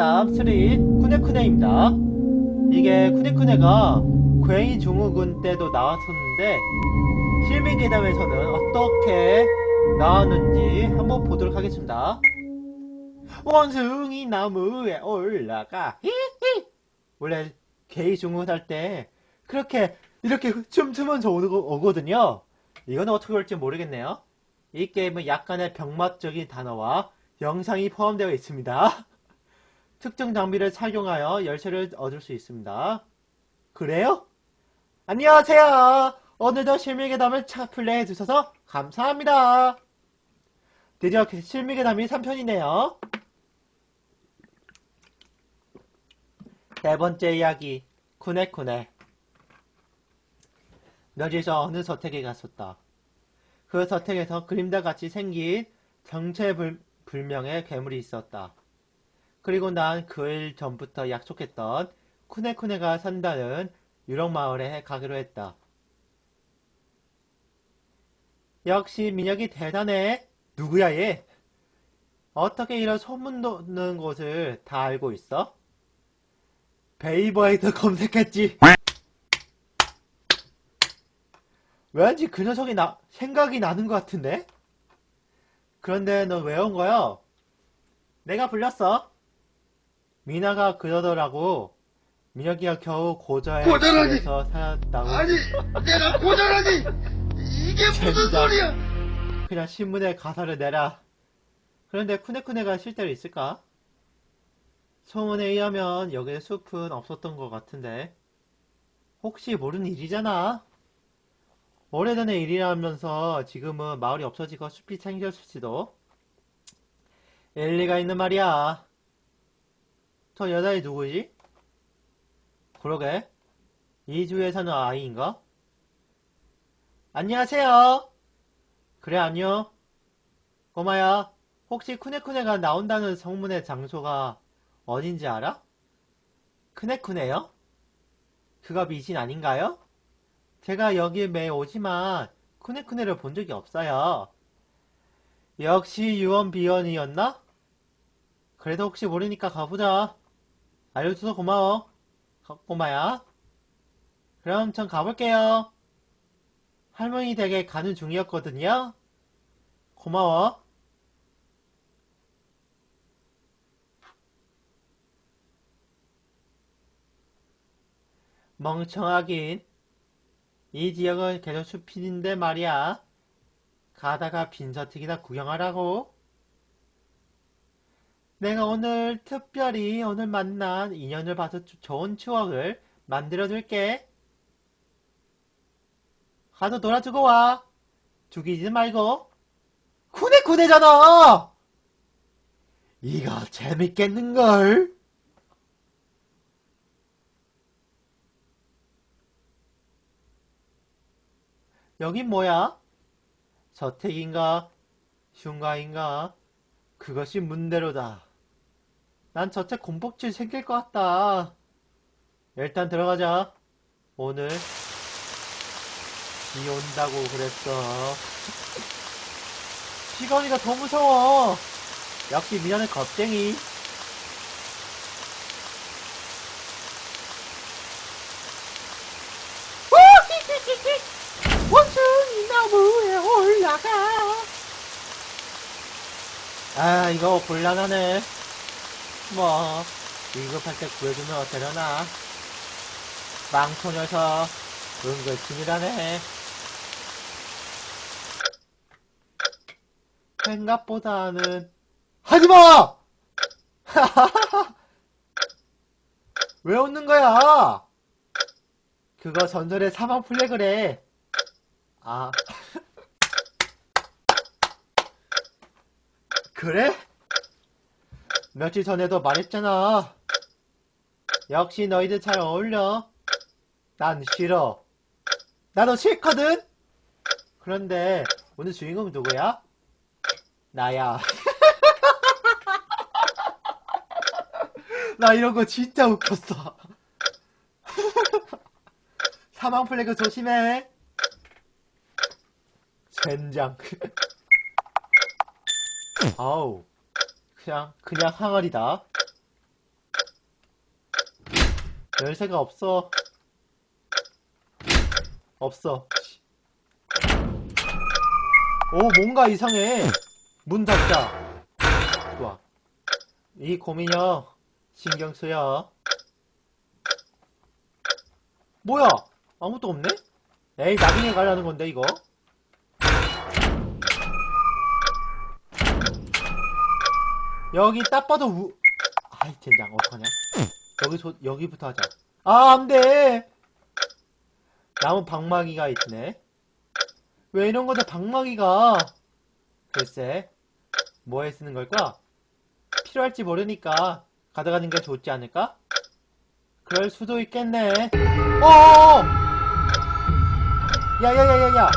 괴담 3 쿠네쿠네입니다. 이게 쿠네쿠네가 괴이 중후군 때도 나왔었는데 실민 괴담에서는 어떻게 나왔는지 한번 보도록 하겠습니다. 원숭이 나무에 올라가 히히 원래 게이 중후 할때 그렇게 이렇게 춤추면서 오거든요. 이거는 어떻게 올지 모르겠네요. 이 게임은 약간의 병맛적인 단어와 영상이 포함되어 있습니다. 특정 장비를 착용하여 열쇠를 얻을 수 있습니다. 그래요? 안녕하세요. 오늘도 실미계담을 차 플레이해 주셔서 감사합니다. 드디어 실미계담이 3편이네요. 네 번째 이야기, 쿠네쿠네. 너지에서 어느 서택에 갔었다. 그 서택에서 그림자 같이 생긴 정체불명의 괴물이 있었다. 그리고 난 그 일 전부터 약속했던 쿠네쿠네가 산다는 유령 마을에 가기로 했다. 역시 민혁이 대단해. 누구야 얘? 어떻게 이런 소문 도는 곳을 다 알고 있어? 베이버에도 검색했지. 왠지 그 녀석이 나, 생각이 나는 것 같은데? 그런데 너 왜 온 거야? 내가 불렀어. 미나가 그러더라고. 민혁이가 겨우 고저에 고저라니! 집에서 살았다고. 아니 내가 고절하니 이게 무슨 젠장. 소리야 그냥 신문에 가사를 내라. 그런데 쿠네쿠네가 실제로 있을까? 소문에 의하면 여기에 숲은 없었던 것 같은데. 혹시 모르는 일이잖아. 오래전의 일이라면서 지금은 마을이 없어지고 숲이 생겼을지도. 일리가 있는 말이야. 저 여자애 누구지? 그러게. 이 주에 사는 아이인가? 안녕하세요. 그래, 안녕. 꼬마야, 혹시 쿠네쿠네가 나온다는 성문의 장소가 어딘지 알아? 쿠네쿠네요? 그가 미신 아닌가요? 제가 여기에 매일 오지만 쿠네쿠네를 본 적이 없어요. 역시 유언비언이었나? 그래도 혹시 모르니까 가보자. 알려줘서 고마워. 가- 꼬마야. 그럼 전 가볼게요. 할머니 댁에 가는 중이었거든요. 고마워. 멍청하긴. 이 지역은 계속 숲인데 말이야. 가다가 빈서틱이나 구경하라고. 내가 오늘 특별히 오늘 만난 인연을 봐서 주- 좋은 추억을 만들어 줄게. 가서 놀아주고 와. 죽이지 말고. 쿠네쿠네잖아! 이거 재밌겠는걸? 여긴 뭐야? 저택인가? 흉가인가? 그것이 문대로다. 난 저택 공복질 생길 것 같다. 일단 들어가자. 오늘 비 온다고 그랬어. 시간이가 더 무서워. 역시 미안해 겁쟁이. 원숭이 나무에 올라가. 아, 이거 곤란하네. 뭐, 위급할 때 구해주면 어쩌려나. 망토 녀석, 은근 친이라네. 생각보다는 하지마! 왜 웃는 거야? 그거 전설의 사망 플래그래. 아. 그래? 며칠 전에도 말했잖아. 역시 너희들 잘 어울려. 난 싫어. 나도 싫거든? 그런데 오늘 주인공 누구야? 나야. 나 이런 거 진짜 웃겼어. 사망 플래그 조심해. 젠장. 아우. 그냥, 그냥 항아리다. 열쇠가 없어. 없어. 오, 뭔가 이상해. 문 닫자. 좋아. 이 고민형, 신경 쓰여. 뭐야? 아무것도 없네? 에이, 나중에 가려는 건데, 이거. 여기 딱 봐도 우, 아이, 젠장, 어떡하냐? 여기서, 여기부터 하자. 아, 안 돼! 나무 방망이가 있네. 왜 이런 거다 방망이가? 글쎄, 뭐에 쓰는 걸까? 필요할지 모르니까 가져가는 게 좋지 않을까? 그럴 수도 있겠네. 어! 야야야야야!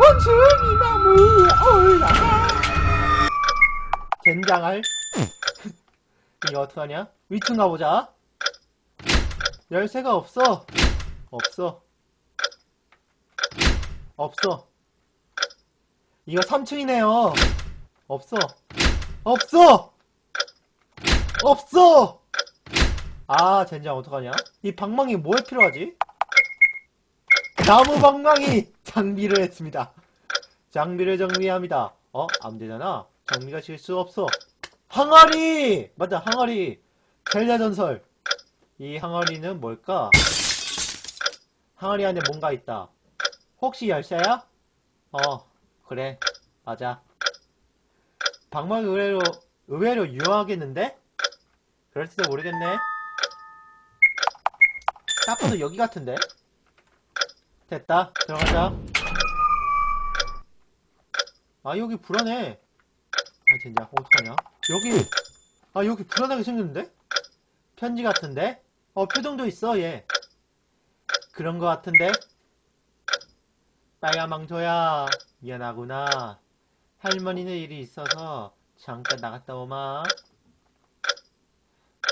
원숭이 나무에 올라가! 젠장할? 이거 어떡하냐? 위층 가보자. 열쇠가 없어. 없어. 없어. 이거 3층이네요. 없어. 없어! 없어! 아, 젠장 어떡하냐? 이 방망이 뭐에 필요하지? 나무 방망이! 장비를 했습니다. 장비를 정리합니다. 어? 안 되잖아. 장비가 질 수 없어. 항아리! 맞아, 항아리. 젤다 전설. 이 항아리는 뭘까? 항아리 안에 뭔가 있다. 혹시 열쇠야? 어, 그래. 맞아. 방망이 의외로, 의외로 유용하겠는데? 그럴지도 모르겠네. 딱 봐도 여기 같은데? 됐다. 들어가자. 아, 여기 불안해. 아, 진짜. 어떡하냐? 여기, 아, 여기 불안하게 생겼는데? 편지 같은데? 어, 표정도 있어, 얘. 그런 거 같은데? 빨간 망토야. 미안하구나. 할머니는 일이 있어서 잠깐 나갔다 오마.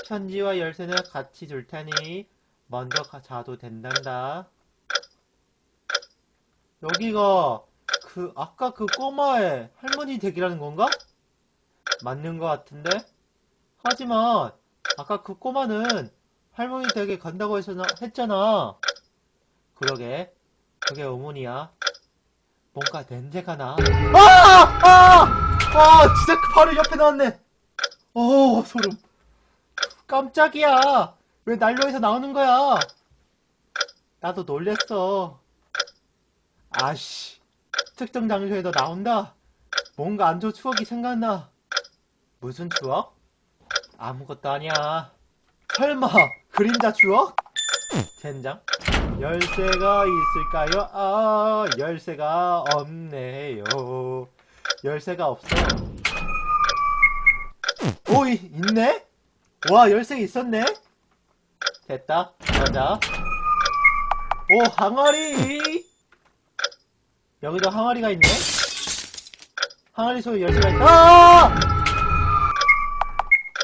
편지와 열쇠는 같이 줄 테니 먼저 가- 자도 된단다. 여기가 그 아까 그 꼬마의 할머니 댁이라는 건가? 맞는 것 같은데? 하지만 아까 그 꼬마는 할머니 댁에 간다고 했잖아. 했잖아. 그러게. 그게 의문이야. 뭔가 냄새가 나. 아! 아! 아! 진짜 바로 옆에 나왔네. 어, 소름. 깜짝이야. 왜 난로에서 나오는 거야? 나도 놀랬어. 아씨. 특정 장소에도 나온다. 뭔가 안 좋은 추억이 생각나. 무슨 추억? 아무것도 아니야. 설마 그림자 추억? 젠장. 열쇠가 있을까요? 아, 열쇠가 없네요. 열쇠가 없어. 오, 이, 있네? 와, 열쇠 있었네? 됐다. 가자. 오, 항아리! 여기도 항아리가 있네? 항아리 속에 열쇠가 있다. 아!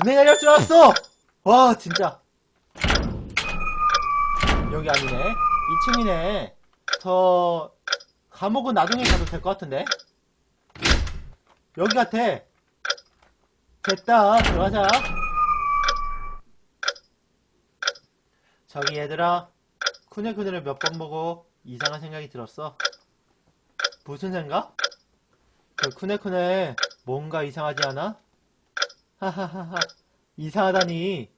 내가 열줄 알았어! 와, 진짜. 여기 아니네. 2층이네. 저, 감옥은 나중에 가도 될 것 같은데? 여기 같아. 됐다. 들어가자. 저기 얘들아. 쿠네쿠네를 몇 번 보고 이상한 생각이 들었어. 무슨 생각? 그 쿠네쿠네 뭔가 이상하지 않아? 하하하하. 이상하다니.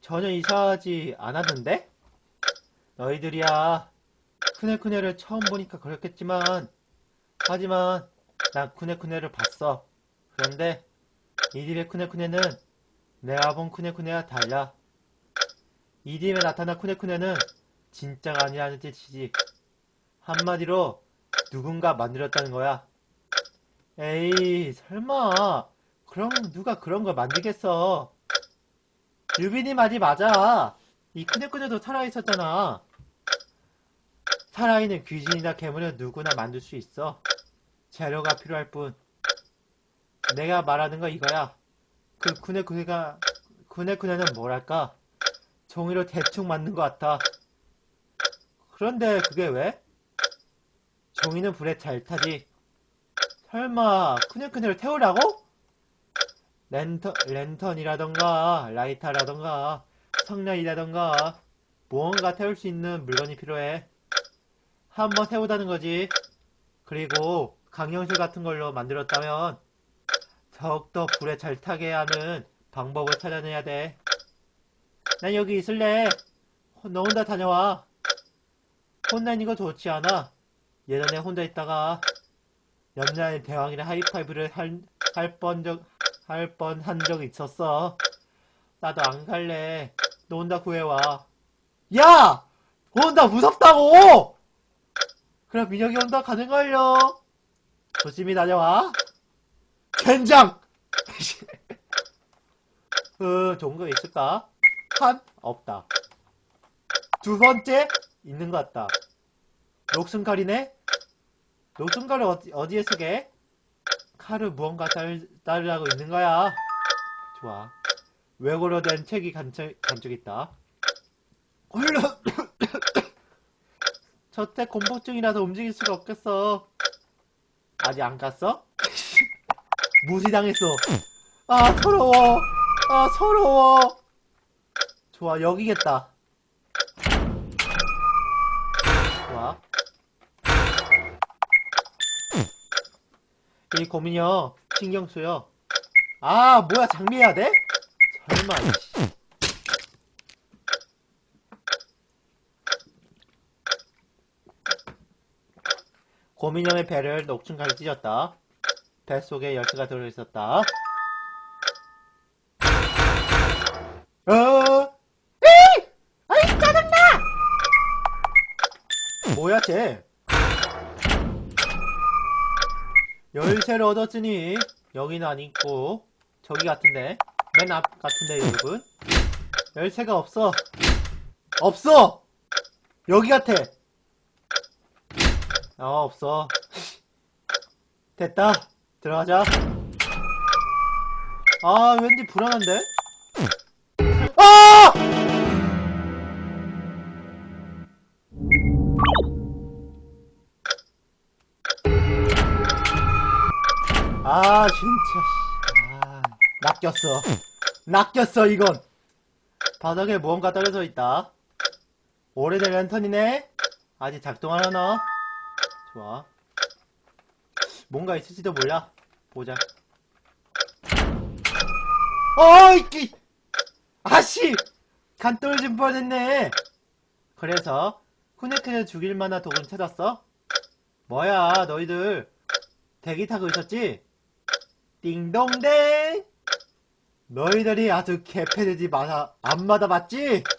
전혀 이상하지 않았는데? 너희들이야. 쿠네쿠네를 처음 보니까 그렇겠지만, 하지만, 난 쿠네쿠네를 봤어. 그런데, 이집의 쿠네쿠네는 내가 본 쿠네쿠네와 달라. 이집에 나타난 쿠네쿠네는 진짜가 아니라는 뜻이지. 한마디로, 누군가 만들었다는 거야. 에이, 설마. 그럼 누가 그런 걸 만들겠어. 유빈이 말이 맞아. 이 쿠네쿠네도 살아있었잖아. 살아있는 귀신이나 괴물은 누구나 만들 수 있어. 재료가 필요할 뿐. 내가 말하는 거 이거야. 그 쿠네쿠네가, 쿠네쿠네는 뭐랄까? 종이로 대충 만든 것 같아. 그런데 그게 왜? 종이는 불에 잘 타지. 설마 쿠네쿠네를 태우라고? 랜턴, 랜턴이라던가 라이터라던가 성냥이라던가 무언가 태울 수 있는 물건이 필요해. 한번 태우다는 거지. 그리고 강령술 같은 걸로 만들었다면 더욱더 불에 잘 타게 하는 방법을 찾아내야 돼. 난 여기 있을래. 너 혼자 다녀와. 혼자 있는 거 좋지 않아. 예전에 혼자 있다가 옆날 대왕이랑 하이파이브를 할, 할 뻔 적, 할 뻔 한 적이 있었어. 나도 안 갈래. 너 혼자 구해와. 야! 혼자 무섭다고! 그럼 민혁이 혼자 가는 걸요. 조심히 다녀와. 젠장! 어, 좋은 거 있을까? 한? 없다. 두 번째? 있는 것 같다. 녹슨칼이네? 녹슨칼을 어디, 어디에 쓰게? 칼을 무언가 따르, 따르라고 있는 거야. 좋아. 외고로 된 책이 간적, 간적 있다. 얼른! 저택 공포증이라서 움직일 수가 없겠어. 아직 안 갔어? 무시당했어. 아, 서러워. 아, 서러워. 좋아, 여기겠다. 이 고민이요. 신경 쓰여. 아, 뭐야, 장비해야 돼? 설마, 씨. 고민형의 배를 녹슨까지 찢었다. 뱃속에 열쇠가 들어있었다. 어? 에이! 아이, 짜증나! 뭐야, 쟤? 열쇠를 얻었으니, 여기는 안 있고, 저기 같은데, 맨 앞 같은데, 여러분? 열쇠가 없어. 없어! 여기 같아! 어, 없어. 됐다. 들어가자. 아, 왠지 불안한데? 아, 진짜. 씨. 아, 낚였어. 낚였어, 이건. 바닥에 무언가 떨어져 있다. 오래된 랜턴이네? 아직 작동하려나? 좋아. 뭔가 있을지도 몰라. 보자. 어이끼! 아씨! 간 떨어진 뻔했네. 그래서 쿠네크를 죽일 만한 도구를 찾았어? 뭐야, 너희들 대기 타고 있었지? 띵동댕! 너희들이 아주 개패되지 마사 안 맞아봤지?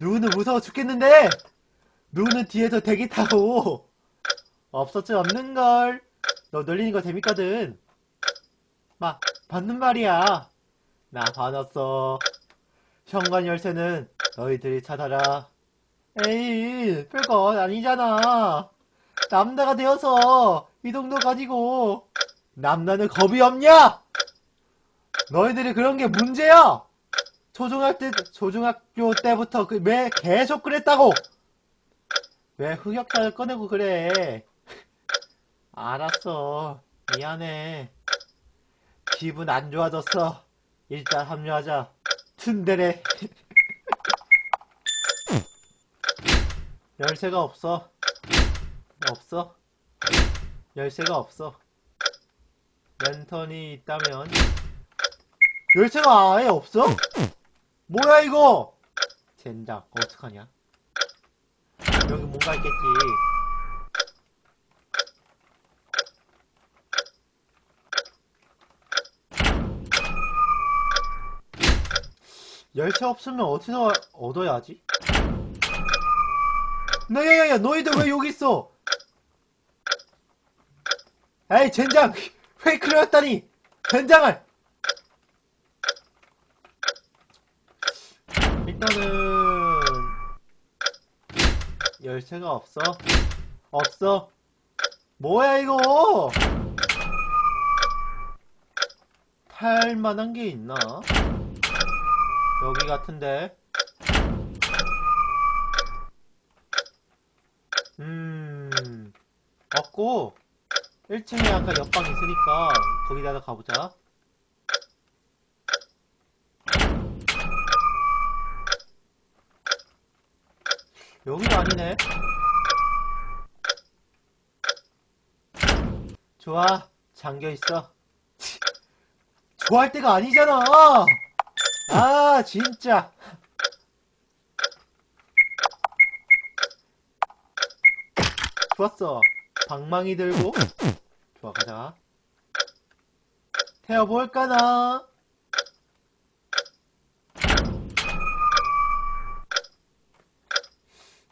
누구는 무서워 죽겠는데 누구는 뒤에서 대기 타고 없었지 없는걸. 너 놀리는 거 재밌거든. 막, 받는 말이야. 나 화났어. 현관 열쇠는 너희들이 찾아라. 에이, 별거 아니잖아. 남자가 되어서 이 정도 가지고 남자는 겁이 없냐? 너희들이 그런 게 문제야. 초중학 때, 초중학교 때부터 그, 매, 계속 그랬다고. 왜 흑역사를 꺼내고 그래? 알았어. 미안해. 기분 안 좋아졌어. 일단 합류하자. 튼데레. 열쇠가 없어. 없어. 열쇠가 없어. 랜턴이 있다면. 열쇠가 아예 없어? 뭐야, 이거? 젠장, 어떡하냐? 여기 뭔가 있겠지. 열쇠 없으면 어디서 얻어야 하지? 야야야 너희들 왜 여기 있어? 에이 젠장 페이크를 했다니 젠장을 일단은 열쇠가 없어? 없어? 뭐야 이거? 팔 만한 게 있나? 여기 같은데. 음, 없고, 1층에 아까 옆방 있으니까, 거기다가 가보자. 여기도 아니네. 좋아, 잠겨 있어. 치, 좋아할 때가 아니잖아. 아, 진짜. 좋았어. 방망이 들고. 좋아, 가자. 태워볼까나?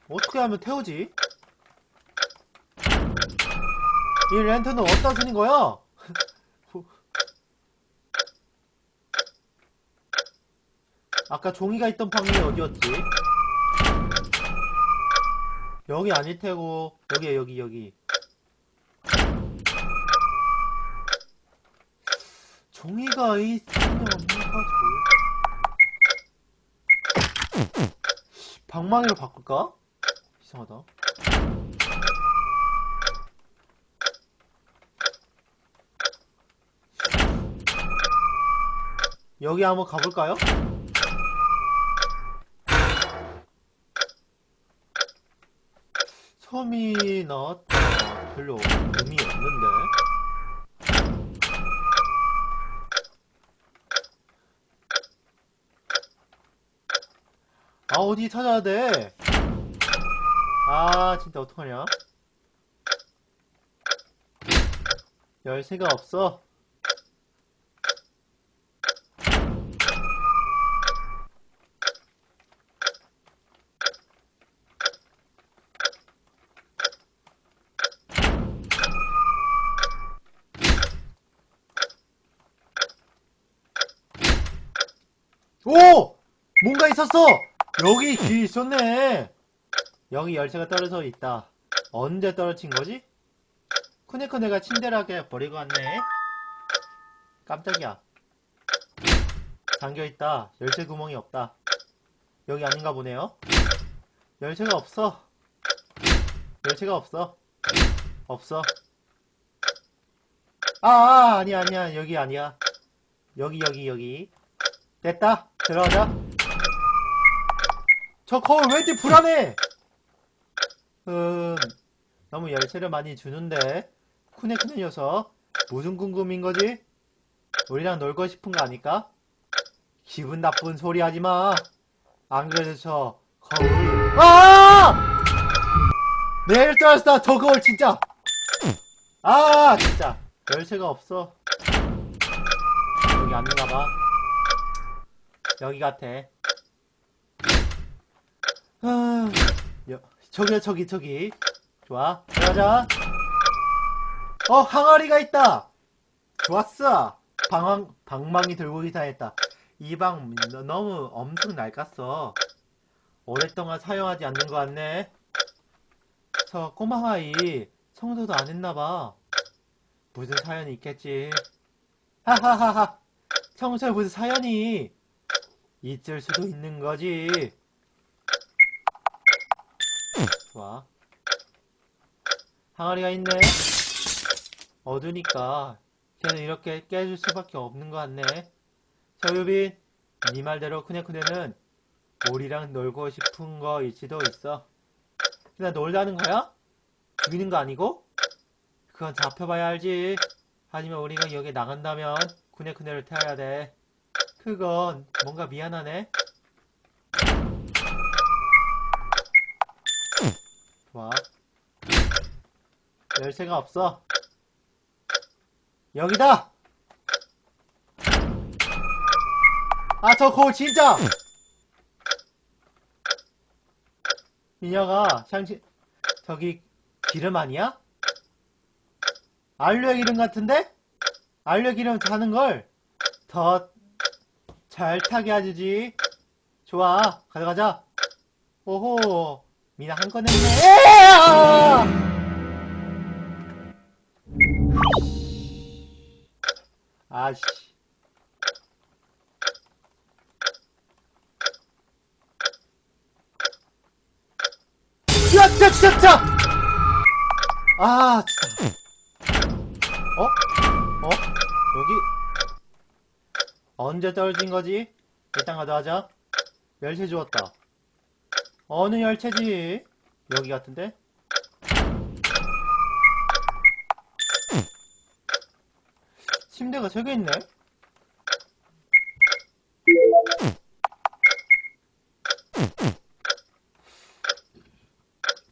어떻게 하면 태우지? 이 랜턴은 어디다 쓰는 거야? 아까 종이가 있던 방이 어디였지? 여기 아닐 테고 여기야 여기 여기 종이가 있으면 뭐가 좋을까? 방망이로 바꿀까? 이상하다. 여기 한번 가볼까요? 섬이 나왔다. 별로 의미 없는데. 아, 어디 찾아야 돼? 아, 진짜 어떡하냐? 열쇠가 없어. 오! 뭔가 있었어! 여기 길 있었네! 여기 열쇠가 떨어져 있다. 언제 떨어진 거지? 쿠네쿠네가 친절하게 버리고 왔네. 깜짝이야. 잠겨있다. 열쇠 구멍이 없다. 여기 아닌가 보네요. 열쇠가 없어. 열쇠가 없어. 없어. 아, 아, 아니야, 아니야. 여기 아니야. 여기, 여기, 여기. 됐다. 들어가자. 저 거울 왠지 불안해! 음, 너무 열쇠를 많이 주는데. 쿠네쿠네 녀석. 무슨 궁금인 거지? 우리랑 놀고 싶은 거 아닐까? 기분 나쁜 소리 하지 마. 안 그래도 저 거울. 아! 내일 줄 알았어. 저 거울 진짜. 아, 진짜. 열쇠가 없어. 여기 아닌가 봐. 여기 같아. 아, 여, 저기, 저기, 저기. 좋아. 들어가자. 어, 항아리가 있다! 좋았어! 방황, 방망이 들고 이사했다. 이 방 너무 엄청 낡았어. 오랫동안 사용하지 않는 것 같네. 저 꼬마 아이 청소도 안 했나봐. 무슨 사연이 있겠지. 하하하하. 청소에 무슨 사연이 있을 수도 있는 거지. 좋아. 항아리가 있네. 어두니까 걔는 이렇게 깨질 수밖에 없는 것 같네. 저 유빈, 네 말대로 크네크네는 우리랑 놀고 싶은 거일지도 있어. 그냥 놀자는 거야? 죽이는 거 아니고? 그건 잡혀봐야 알지. 하지만 우리가 여기 나간다면 쿠네쿠네를 태워야 돼. 그건 뭔가 미안하네. 좋아. 열쇠가 없어. 여기다! 아, 저 거울 진짜! 미녀가, 샹시, 저기, 기름 아니야? 알료의 기름 같은데? 알료 기름 타는 걸 더 잘 타게 해주지. 좋아, 가져가자. 오호, 미나 한 건 했네. 아씨. 야, 진짜, 진짜, 진짜! 아, 진짜. 어? 어? 여기? 언제 떨어진 거지? 일단 가져가자. 열쇠 주웠다. 어느 열차지? 여기 같은데? 침대가 세 개 있네?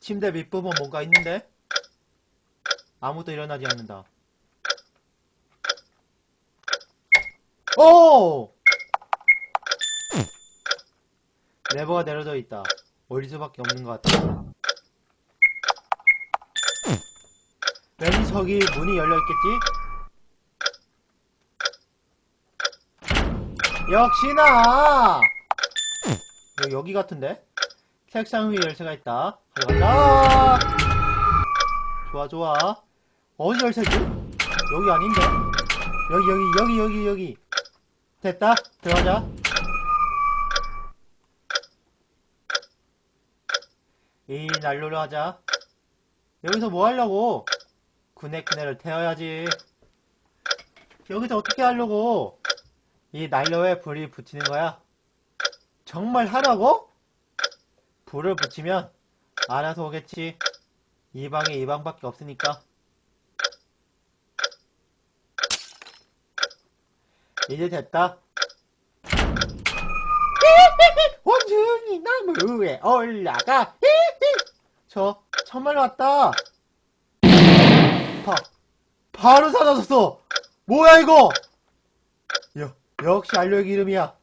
침대 밑부분 뭔가 있는데? 아무도 일어나지 않는다. 오! 레버가 내려져 있다. 올릴 수밖에 없는 것. 왠지 저기 문이 열려 있겠지? 역시나! 여, 여기 같은데? 책상 위에 열쇠가 있다. 가져가자! 좋아, 좋아. 어디 열쇠지? 여기 아닌데? 여기, 여기, 여기, 여기, 여기. 됐다. 들어가자. 이 난로를 하자. 여기서 뭐 하려고? 구네구네를 태워야지. 여기서 어떻게 하려고? 이 난로에 불이 붙이는 거야. 정말 하라고? 불을 붙이면 알아서 오겠지. 이 방에 이 방밖에 없으니까. 이제 됐다. 원숭이 나무 위에 올라가. 저 정말 왔다. 바, 바로 사라졌어. 뭐야 이거? 여, 역시 알료의 이름이야.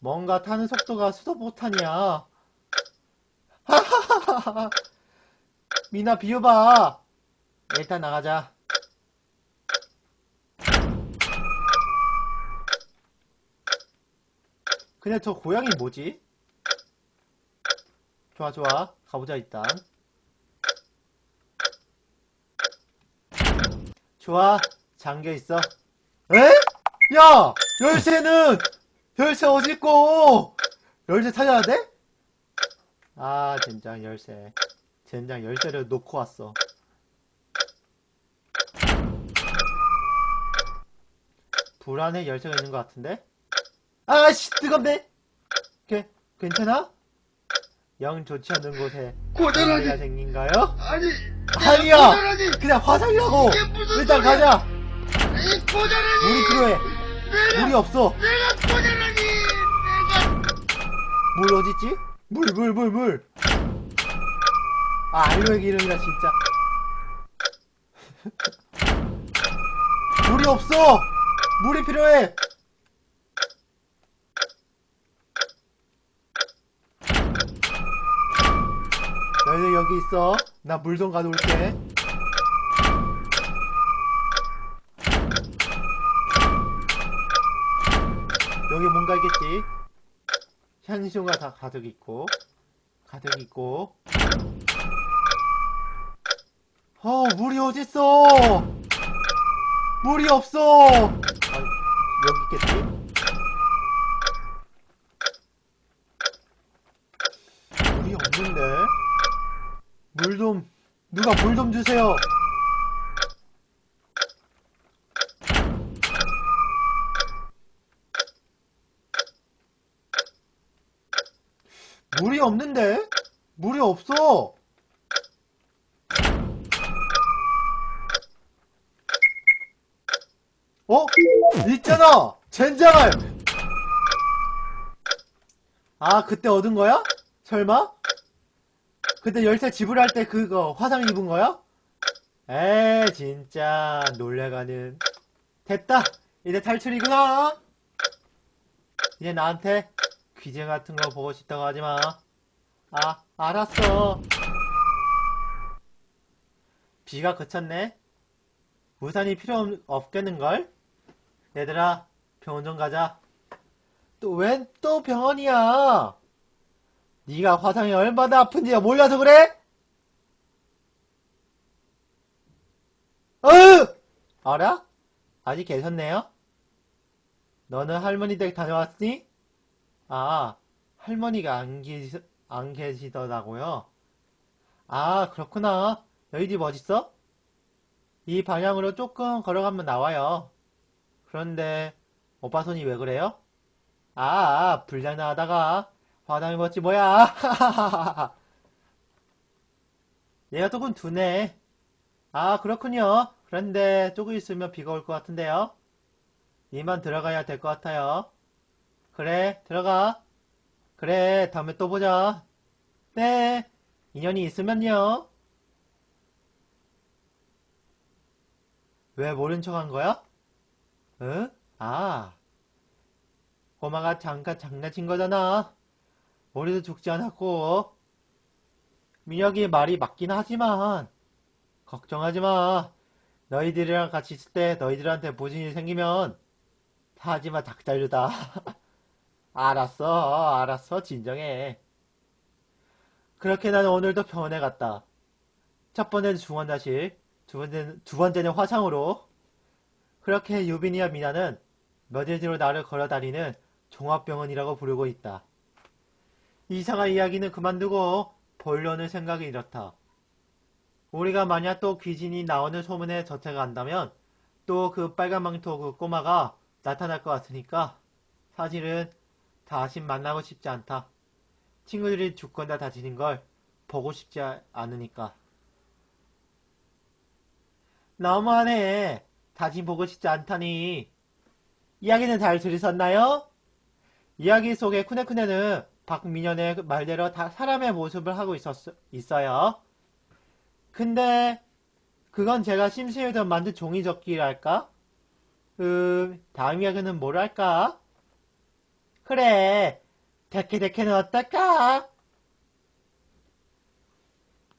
뭔가 타는 속도가 수소포탄이야. 하하하하. 미나 비워봐. 일단 나가자. 근데 저 고양이 뭐지? 좋아 좋아 가보자 일단 좋아 잠겨있어 에? 야! 열쇠는! 열쇠 어딨고! 열쇠 찾아야 돼? 아 젠장 열쇠 젠장 열쇠를 놓고 왔어 불 안에 열쇠가 있는 것 같은데? 아씨 뜨겁네 걔 괜찮아? 영 좋지 않은 곳에 고전하니 문제가 생긴가요? 아니 아니야 고전하니 그냥 무슨 일단 소리야? 가자. 이 고전하니 물이 필요해. 내가 물이 없어. 내가 고전하니 내가 물 어딨지? 물 물 물물. 아 알로에 기름이라 진짜. 물이 없어. 물이 필요해 너희들 여기 있어. 나 물 좀 가져올게. 여기 뭔가 있겠지? 향신료가 다 가득 있고 가득 있고. 어 물이 어딨어? 물이 없어. 아, 여기 있겠지 물이 없는데 물 좀 누가 물 좀 주세요 물이 없는데? 물이 없어. 어? 있잖아! 젠장을! 아, 그때 얻은 거야? 설마? 그때 열쇠 지불할 때 그거 화상 입은 거야? 에, 진짜 놀래가는. 됐다! 이제 탈출이구나! 이제 나한테 귀재 같은 거 보고 싶다고 하지 마. 아, 알았어. 비가 그쳤네. 우산이 필요 없- 없겠는걸? 얘들아, 병원 좀 가자. 또 웬 또 병원이야? 네가 화상이 얼마나 아픈지 몰라서 그래? 어휴! 알아? 아직 계셨네요? 너는 할머니 댁 다녀왔니? 아, 할머니가 안 계시, 안 계시더라고요. 아, 그렇구나. 너희 집 어딨어? 이 방향으로 조금 걸어가면 나와요. 그런데, 오빠 손이 왜 그래요? 아, 불장난하다가 바람이 멋지 뭐야? 얘가 조금 두네. 아, 그렇군요. 그런데 조금 있으면 비가 올 것 같은데요. 이만 들어가야 될 것 같아요. 그래, 들어가. 그래, 다음에 또 보자. 네, 인연이 있으면요. 왜 모른 척 한 거야? 응? 아. 꼬마가 잠깐 장난친 거잖아. 우리도 죽지 않았고. 민혁이 말이 맞긴 하지만, 걱정하지 마. 너희들이랑 같이 있을 때 너희들한테 무슨 일이 생기면, 다 하지마 닭달류다. 알았어, 알았어, 진정해. 그렇게 나는 오늘도 병원에 갔다. 첫 번째는 중환자실, 두 번째는, 두 번째는 화상으로. 그렇게 유빈이와 미나는 며칠 뒤로 나를 걸어다니는 종합병원이라고 부르고 있다. 이상한 이야기는 그만두고 본론의 생각이 이렇다. 우리가 만약 또 귀신이 나오는 소문에 젖혀간다면 또 그 빨간 망토 그 꼬마가 나타날 것 같으니까 사실은 다시 만나고 싶지 않다. 친구들이 죽거나 다치는 걸 보고 싶지 않으니까. 너무하네. 다시 보고 싶지 않다니. 이야기는 잘 들으셨나요? 이야기 속의 쿠네쿠네는 박민현의 말대로 다 사람의 모습을 하고 있었, 있어요. 근데 그건 제가 심심해서 만든 종이접기랄까? 음, 다음 이야기는 뭘 할까? 그래, 데케데케는 어떨까?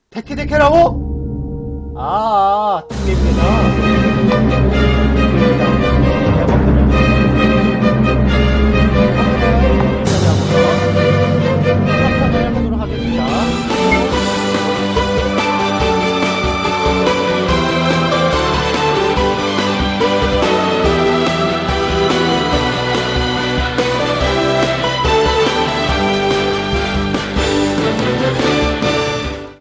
데케데케라고? 아, 틀립니다.